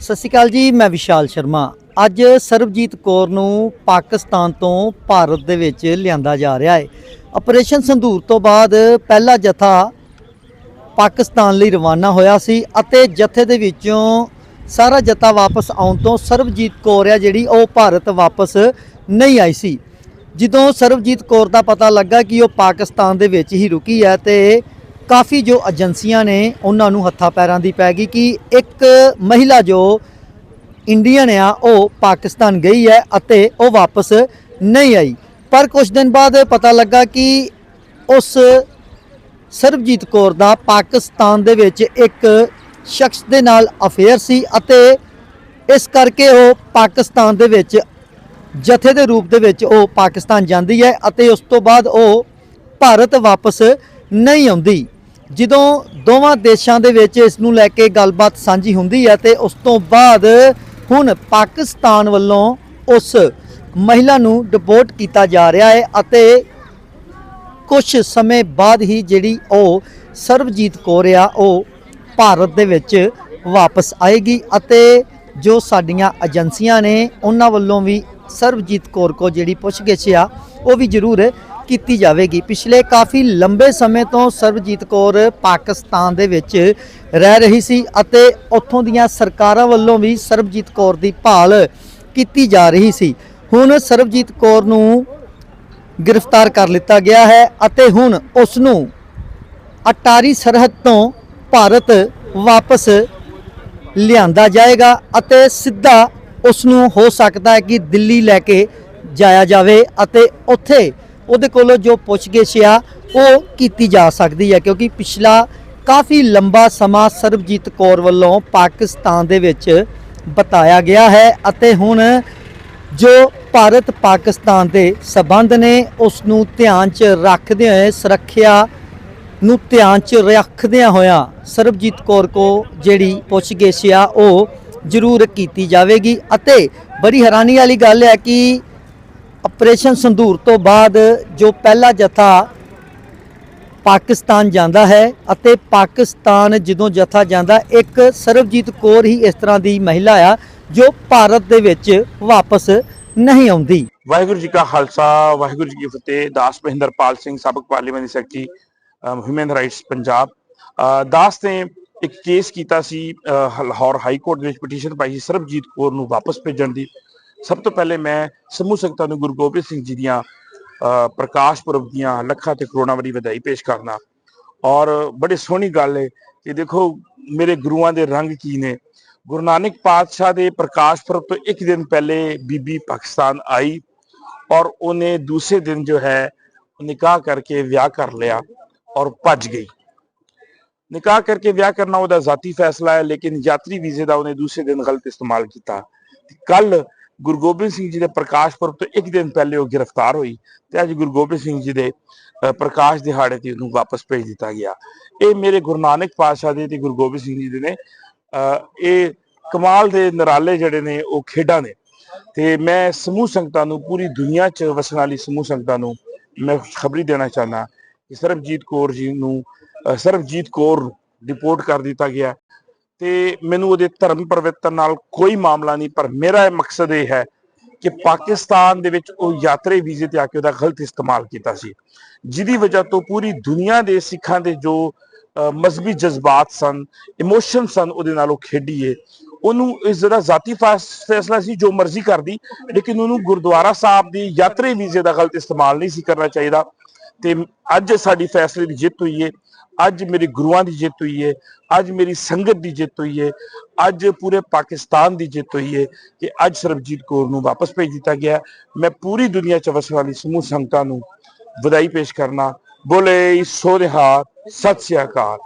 ਸਤਿ ਸ਼੍ਰੀ ਅਕਾਲ ਜੀ, ਮੈਂ ਵਿਸ਼ਾਲ ਸ਼ਰਮਾ। ਅੱਜ ਸਰਬਜੀਤ ਕੌਰ ਨੂੰ ਪਾਕਿਸਤਾਨ ਤੋਂ ਭਾਰਤ ਦੇ ਵਿੱਚ ਲਿਆਂਦਾ ਜਾ ਰਿਹਾ ਹੈ। ਆਪਰੇਸ਼ਨ ਸੰਧੂਰ ਤੋਂ ਬਾਅਦ ਪਹਿਲਾ ਜਥਾ ਪਾਕਿਸਤਾਨ ਲਈ ਰਵਾਨਾ ਹੋਇਆ ਸੀ ਅਤੇ ਜਥੇ ਦੇ ਵਿੱਚੋਂ ਸਾਰਾ ਜਥਾ ਵਾਪਸ ਆਉਣ ਤੋਂ ਸਰਬਜੀਤ ਕੌਰ ਆ ਜਿਹੜੀ, ਉਹ ਭਾਰਤ ਵਾਪਸ ਨਹੀਂ ਆਈ ਸੀ। ਜਦੋਂ ਸਰਬਜੀਤ ਕੌਰ ਦਾ ਪਤਾ ਲੱਗਾ ਕਿ ਉਹ ਪਾਕਿਸਤਾਨ ਦੇ ਵਿੱਚ ਹੀ ਰੁਕੀ ਹੈ ਤੇ ਕਾਫੀ ਜੋ ਏਜੰਸੀਆਂ ਨੇ, ਉਹਨਾਂ ਨੂੰ ਹੱਥਾਂ ਪੈਰਾਂ ਦੀ ਪੈ ਗਈ ਕਿ ਇੱਕ ਮਹਿਲਾ ਜੋ ਇੰਡੀਅਨ ਆ, ਉਹ ਪਾਕਿਸਤਾਨ ਗਈ ਹੈ ਅਤੇ ਉਹ ਵਾਪਸ ਨਹੀਂ ਆਈ। ਪਰ ਕੁਝ ਦਿਨ ਬਾਅਦ ਪਤਾ ਲੱਗਾ ਕਿ ਉਸ ਸਰਬਜੀਤ ਕੌਰ ਦਾ ਪਾਕਿਸਤਾਨ ਦੇ ਵਿੱਚ ਇੱਕ ਸ਼ਖਸ ਦੇ ਨਾਲ ਅਫੇਅਰ ਸੀ ਅਤੇ ਇਸ ਕਰਕੇ ਉਹ ਪਾਕਿਸਤਾਨ ਦੇ ਵਿੱਚ ਜਥੇ ਦੇ ਰੂਪ ਦੇ ਵਿੱਚ ਉਹ ਪਾਕਿਸਤਾਨ ਜਾਂਦੀ ਹੈ ਅਤੇ ਉਸ ਤੋਂ ਬਾਅਦ ਉਹ ਭਾਰਤ ਵਾਪਸ ਨਹੀਂ ਆਉਂਦੀ। ਜਦੋਂ ਦੋਵਾਂ ਦੇਸ਼ਾਂ ਦੇ ਵਿੱਚ ਇਸ ਨੂੰ ਲੈ ਕੇ ਗੱਲਬਾਤ ਸਾਂਝੀ ਹੁੰਦੀ ਹੈ ਤੇ ਉਸ ਤੋਂ ਬਾਅਦ ਹੁਣ ਪਾਕਿਸਤਾਨ ਵੱਲੋਂ ਉਸ ਮਹਿਲਾ ਨੂੰ ਡਿਪੋਰਟ ਕੀਤਾ ਜਾ ਰਿਹਾ ਹੈ ਅਤੇ ਕੁਝ ਸਮੇਂ ਬਾਅਦ ਹੀ ਜਿਹੜੀ ਉਹ ਸਰਬਜੀਤ ਕੌਰ ਆ, ਉਹ ਭਾਰਤ ਦੇ ਵਿੱਚ ਵਾਪਸ ਆਏਗੀ ਅਤੇ ਜੋ ਸਾਡੀਆਂ ਏਜੰਸੀਆਂ ਨੇ, ਉਹਨਾਂ ਵੱਲੋਂ ਵੀ ਸਰਬਜੀਤ ਕੌਰ ਕੋ ਜਿਹੜੀ ਪੁੱਛਗਿੱਛ ਆ, ਉਹ ਵੀ ਜ਼ਰੂਰ ਕੀਤੀ ਜਾਵੇਗੀ। ਪਿਛਲੇ ਕਾਫੀ ਲੰਬੇ ਸਮੇਂ ਤੋਂ ਸਰਬਜੀਤ ਕੌਰ ਪਾਕਿਸਤਾਨ ਦੇ ਵਿੱਚ ਰਹਿ ਰਹੀ ਸੀ ਅਤੇ ਉੱਥੋਂ ਦੀਆਂ ਸਰਕਾਰਾਂ ਵੱਲੋਂ ਵੀ ਸਰਬਜੀਤ ਕੌਰ ਦੀ ਭਾਲ ਕੀਤੀ ਜਾ ਰਹੀ ਸੀ। ਹੁਣ ਸਰਬਜੀਤ ਕੌਰ ਨੂੰ ਗ੍ਰਿਫਤਾਰ ਕਰ ਲਿੱਤਾ ਗਿਆ ਹੈ ਅਤੇ ਹੁਣ ਉਸ ਨੂੰ ਅਟਾਰੀ ਸਰਹੱਦ ਤੋਂ ਭਾਰਤ ਵਾਪਸ ਲਿਆਂਦਾ ਜਾਏਗਾ ਅਤੇ ਸਿੱਧਾ ਉਸ ਨੂੰ ਹੋ ਸਕਦਾ ਹੈ ਕਿ ਦਿੱਲੀ ਲੈ ਕੇ ਜਾਇਆ ਜਾਵੇ ਅਤੇ ਉੱਥੇ ਉਹਦੇ ਕੋਲੋਂ ਜੋ ਪੁੱਛਗਿੱਛ ਆ, ਉਹ ਕੀਤੀ ਜਾ ਸਕਦੀ ਹੈ ਕਿਉਂਕਿ ਪਿਛਲਾ ਕਾਫੀ ਲੰਬਾ ਸਮਾਂ ਸਰਬਜੀਤ ਕੌਰ ਵੱਲੋਂ ਪਾਕਿਸਤਾਨ ਦੇ ਵਿੱਚ ਬਤਾਇਆ ਗਿਆ ਹੈ ਅਤੇ ਹੁਣ ਜੋ ਭਾਰਤ ਪਾਕਿਸਤਾਨ ਦੇ ਸਬੰਧ ਨੇ ਉਸ ਨੂੰ ਧਿਆਨ 'ਚ ਰੱਖਦੇ ਹੋਏ ਸੁਰੱਖਿਆ ਨੂੰ ਧਿਆਨ 'ਚ ਰੱਖਦਿਆਂ ਹੋਇਆਂ ਸਰਬਜੀਤ ਕੌਰ ਕੋ ਜਿਹੜੀ ਪੁੱਛਗਿੱਛ ਆ, ਉਹ ਜ਼ਰੂਰ ਕੀਤੀ ਜਾਵੇਗੀ। ਅਤੇ ਬੜੀ ਹੈਰਾਨੀ ਵਾਲੀ ਗੱਲ ਹੈ ਕਿ ਆਪਰੇਸ਼ਨ ਸੰਧੂਰ ਤੋਂ ਬਾਅਦ ਜੋ ਪਹਿਲਾ ਜਥਾ ਪਾਕਿਸਤਾਨ ਜਾਂਦਾ ਹੈ ਅਤੇ ਪਾਕਿਸਤਾਨ ਜਦੋਂ ਜਥਾ ਜਾਂਦਾ, ਇੱਕ ਸਰਬਜੀਤ ਕੌਰ ਹੀ ਇਸ ਤਰ੍ਹਾਂ ਦੀ ਮਹਿਲਾ ਆ ਜੋ ਭਾਰਤ ਦੇ ਵਿੱਚ ਵਾਪਸ ਨਹੀਂ ਆਉਂਦੀ। ਵਾਹਿਗੁਰੂ ਜੀ ਕਾ ਖਾਲਸਾ, ਵਾਹਿਗੁਰੂ ਜੀ ਕੀ ਫਤਿਹ, ਦਾਸ Mahinderpal Singh, ਸਾਬਕ parliamentary secretary human rights Punjab. ਅਹ ਦਾਸ ਨੇ ਇੱਕ ਕੇਸ ਕੀਤਾ ਸੀ ਲਾਹੌਰ ਹਾਈ ਕੋਰਟ ਦੇ ਵਿੱਚ ਪਟੀਸ਼ਨ ਪਾਈ ਸੀ ਸਰਬਜੀਤ ਕੌਰ ਨੂੰ ਵਾਪਸ ਭੇਜਣ ਦੀ। ਸਭ ਤੋਂ ਪਹਿਲੇ ਮੈਂ ਸਮੂਹ ਸੰਗਤਾਂ ਨੂੰ ਗੁਰੂ ਗੋਬਿੰਦ ਸਿੰਘ ਜੀ ਦੀਆਂ ਅਹ, ਪ੍ਰਕਾਸ਼ ਪੁਰਬ ਦੀਆਂ ਲੱਖਾਂ ਤੇ ਕਰੋੜਾਂ ਵਾਰੀ ਵਧਾਈ ਪੇਸ਼ ਕਰਨਾ ਔਰ ਬੜੀ ਸੋਹਣੀ ਗੱਲ ਹੈ ਕਿ ਦੇਖੋ ਮੇਰੇ ਗੁਰੂਆਂ ਦੇ ਰੰਗ ਕੀ ਨੇ। ਗੁਰੂ ਨਾਨਕ ਪਾਤਸ਼ਾਹ ਦੇ ਪ੍ਰਕਾਸ਼ ਪੁਰਬ ਤੋਂ ਇੱਕ ਦਿਨ ਪਹਿਲੇ ਬੀਬੀ ਪਾਕਿਸਤਾਨ ਆਈ ਔਰ ਉਹਨੇ ਦੂਸਰੇ ਦਿਨ ਜੋ ਹੈ ਨਿਕਾਹ ਕਰਕੇ ਵਿਆਹ ਕਰ ਲਿਆ ਔਰ ਭੱਜ ਗਈ। ਨਿਕਾਹ ਕਰਕੇ ਵਿਆਹ ਕਰਨਾ ਉਹਦਾ ਜ਼ਾਤੀ ਫੈਸਲਾ ਹੈ ਲੇਕਿਨ ਯਾਤਰੀ ਵੀਜ਼ੇ ਦਾ ਉਹਨੇ ਦੂਸਰੇ ਦਿਨ ਗਲਤ ਇਸਤੇਮਾਲ ਕੀਤਾ। ਕੱਲ ਗੁਰੂ ਗੋਬਿੰਦ ਸਿੰਘ ਜੀ ਦੇ ਪ੍ਰਕਾਸ਼ ਪੁਰਬ ਤੋਂ ਇੱਕ ਦਿਨ ਪਹਿਲੇ ਉਹ ਗ੍ਰਿਫਤਾਰ ਹੋਈ ਤੇ ਅੱਜ ਗੁਰੂ ਗੋਬਿੰਦ ਸਿੰਘ ਜੀ ਦੇ ਪ੍ਰਕਾਸ਼ ਦਿਹਾੜੇ ਤੇ ਉਹਨੂੰ ਵਾਪਸ ਭੇਜ ਦਿੱਤਾ ਗਿਆ। ਇਹ ਮੇਰੇ ਗੁਰੂ ਨਾਨਕ ਪਾਤਸ਼ਾਹ ਦੇ ਤੇ ਗੁਰੂ ਗੋਬਿੰਦ ਸਿੰਘ ਜੀ ਦੇ ਨੇ ਇਹ ਕਮਾਲ ਦੇ ਨਰਾਲੇ ਜਿਹੜੇ ਨੇ ਉਹ ਖੇਡਾਂ ਨੇ। ਤੇ ਮੈਂ ਸਮੂਹ ਸੰਗਤਾਂ ਨੂੰ, ਪੂਰੀ ਦੁਨੀਆ 'ਚ ਵਸਣ ਵਾਲੀ ਸਮੂਹ ਸੰਗਤਾਂ ਨੂੰ ਮੈਂ ਖਬਰੀ ਦੇਣਾ ਚਾਹੁੰਦਾ ਕਿ ਸਰਬਜੀਤ ਕੌਰ ਜੀ ਨੂੰ ਸਰਬਜੀਤ ਕੌਰ ਰਿਪੋਰਟ ਕਰ ਦਿੱਤਾ ਗਿਆ। ਤੇ ਮੈਨੂੰ ਉਹਦੇ ਧਰਮ ਪਰਿਵਰਤਨ ਨਾਲ ਕੋਈ ਮਾਮਲਾ ਨਹੀਂ ਪਰ ਮੇਰਾ ਇਹ ਮਕਸਦ ਇਹ ਹੈ ਕਿ ਪਾਕਿਸਤਾਨ ਦੇ ਵਿੱਚ ਉਹ ਯਾਤਰੀ ਵੀਜ਼ੇ ਤੇ ਆ ਕੇ ਉਹਦਾ ਗਲਤ ਇਸਤੇਮਾਲ ਕੀਤਾ ਸੀ। ਜਿਹਦੀ ਵਜ੍ਹਾ ਤੋਂ ਪੂਰੀ ਦੁਨੀਆ ਦੇ ਸਿੱਖਾਂ ਦੇ ਜੋ ਅ, ਮਜ਼ਹਬੀ ਜਜ਼ਬਾਤ ਸਨ ਇਮੋਸ਼ਨ ਸਨ ਉਹਦੇ ਨਾਲ ਉਹ ਖੇਡੀਏ। ਉਹਨੂੰ ਇਸ ਜਿਹੜਾ ਜ਼ਾਤੀ ਫੈਸ- ਫੈਸਲਾ ਸੀ ਜੋ ਮਰਜ਼ੀ ਕਰਦੀ ਲੇਕਿਨ ਉਹਨੂੰ ਗੁਰਦੁਆਰਾ ਸਾਹਿਬ ਦੀ ਯਾਤਰੀ ਵੀਜ਼ੇ ਦਾ ਗਲਤ ਇਸਤੇਮਾਲ ਨਹੀਂ ਸੀ ਕਰਨਾ ਚਾਹੀਦਾ। ਤੇ ਅੱਜ ਸਾਡੀ ਫੈਸਲੇ ਦੀ ਜਿੱਤ ਹੋਈ ਹੈ ਅੱਜ ਮੇਰੇ ਗੁਰੂਆਂ ਦੀ ਜਿੱਤ ਹੋਈ ਏ। ਅੱਜ ਮੇਰੀ ਸੰਗਤ ਦੀ ਜਿੱਤ ਹੋਈ ਏ। ਅੱਜ ਪੂਰੇ ਪਾਕਿਸਤਾਨ ਦੀ ਜਿੱਤ ਹੋਈ ਹੈ ਕਿ ਅੱਜ ਸਰਬਜੀਤ ਕੌਰ ਨੂੰ ਵਾਪਸ ਭੇਜ ਦਿੱਤਾ ਗਿਆ। ਮੈਂ ਪੂਰੀ ਦੁਨੀਆ ਚ ਵਸਣ ਵਾਲੀ ਸਮੂਹ ਸੰਗਤਾਂ ਨੂੰ ਵਧਾਈ ਪੇਸ਼ ਕਰਨਾ। ਬੋਲੇ ਸੋ ਨਿਹਾਲ ਸਤਿ ਸ੍ਰੀ ਅਕਾਲ।